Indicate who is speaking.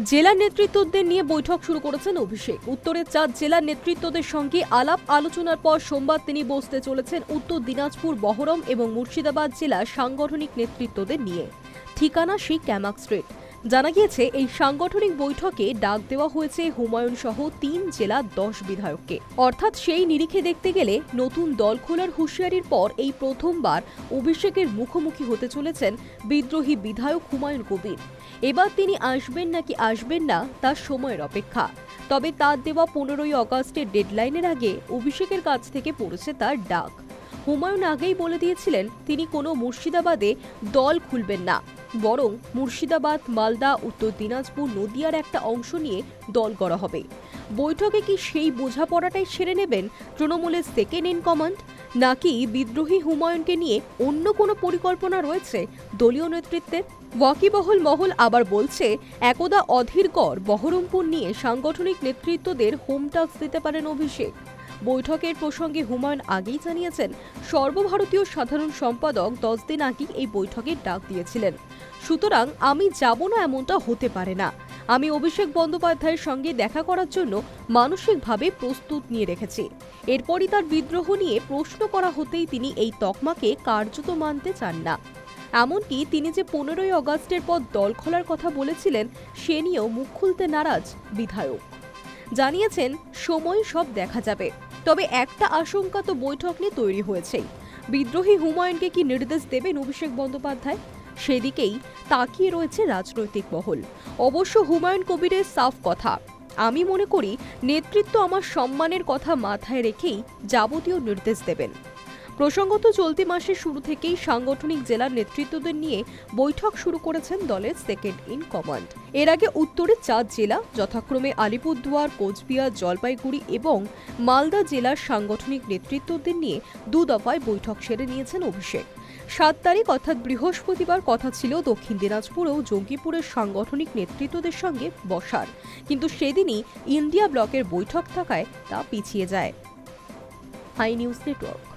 Speaker 1: জেলা নেতৃত্বদের নিয়ে বৈঠক শুরু করেছেন অভিষেক। উত্তরের চার জেলা নেতৃত্বদের সঙ্গে আলাপ আলোচনার পর সোমবার তিনি বসতে চলেছেন উত্তর দিনাজপুর, বহরম এবং মুর্শিদাবাদ জেলার সাংগঠনিক নেতৃত্বদের নিয়ে। ঠিকানা সেই ক্যামাক স্ট্রিট। জানা গিয়েছে, এই সাংগঠনিক বৈঠকে ডাক দেওয়া হয়েছে হুমায়ুন সহ তিন জেলা দশ বিধায়ককে। অর্থাৎ সেই নিরিখে দেখতে গেলে নতুন দল খোলার হুঁশিয়ারির পর এই প্রথমবার অভিষেকের মুখোমুখি হতে চলেছেন বিদ্রোহী বিধায়ক হুমায়ুন কবির। এবার তিনি আসবেন নাকি আসবেন না তার সময়ের অপেক্ষা। তবে তার দেওয়া পনেরোই অগস্টের ডেডলাইনের আগে অভিষেকের কাছ থেকে পড়েছে তার ডাক। হুমায়ুন আগেই বলে দিয়েছিলেন, তিনি কোনো মুর্শিদাবাদে দল খুলবেন না। বরং মুর্শিদাবাদ, মালদা, উত্তর দিনাজপুর, নদিয়ার একটা অংশ নিয়ে দল করা হবে। বৈঠকে কি সেই বোঝাপড়াটাই সেরে নেবেন তৃণমূলের সেকেন্ড ইন কমান্ড নাকি বিদ্রোহী হুমায়ুনকে নিয়ে অন্য কোনো পরিকল্পনা রয়েছে দলীয় নেতৃত্বের ওয়াকিবহল মহল আবার বলছে, একদা অধীরকর বহরমপুর নিয়ে সাংগঠনিক নেতৃত্বদের হোম টাস্ক দিতে পারেন অভিষেক। বৈঠকের প্রসঙ্গে হুমায়ুন আগেই জানিয়েছেন, সর্বভারতীয় সাধারণ সম্পাদক দশ দিন আগেই এই বৈঠকের ডাক দিয়েছিলেন। সুতরাং আমি যাব না এমনটা হতে পারে না। আমি অভিষেক বন্দ্যোপাধ্যায়ের সঙ্গে দেখা করার জন্য মানসিকভাবে প্রস্তুত নিয়ে রেখেছি। এরপরই তার বিদ্রোহ নিয়ে প্রশ্ন করা হতেই তিনি এই তকমাকে কার্যত মানতে চান না। এমনকি তিনি যে পনেরোই অগস্টের পর দল খোলার কথা বলেছিলেন, সে নিয়েও মুখ খুলতে নারাজ বিধায়ক। জানিয়েছেন, সময় সব দেখা যাবে। তবে একটা আশঙ্কা তো বৈঠক নিয়ে তৈরি হয়েছেই। বিদ্রোহী হুমায়ুনকে কি নির্দেশ দেবেন অভিষেক বন্দ্যোপাধ্যায়? সেদিকেই তাকিয়ে রয়েছে রাজনৈতিক মহল। অবশ্য হুমায়ুন কবিরের সাফ কথা। আমি মনে করি, নেতৃত্ব আমার সম্মানের কথা মাথায় রেখেই যাবতীয় নির্দেশ দেবেন। প্রসঙ্গত, চলতি মাসের শুরু থেকেই সাংগঠনিক জেলার নেতৃত্বদের নিয়ে বৈঠক শুরু করেছেন দলের সেকেন্ড ইন কমান্ড। এর আগে উত্তরে চার জেলা, যথাক্রমে আলিপুরদুয়ার, কোচবিহার, জলপাইগুড়ি এবং মালদা জেলার সাংগঠনিক নেতৃত্বদের নিয়ে দু দফায় বৈঠক সেরে নিয়েছেন অভিষেক। সাত তারিখ, অর্থাৎ বৃহস্পতিবার কথা ছিল দক্ষিণ দিনাজপুর ও জঙ্গিপুরের সাংগঠনিক নেতৃত্বদের সঙ্গে বসার। কিন্তু সেদিনই ইন্ডিয়া ব্লকের বৈঠক থাকায় তা পিছিয়ে যায়। Hi news network.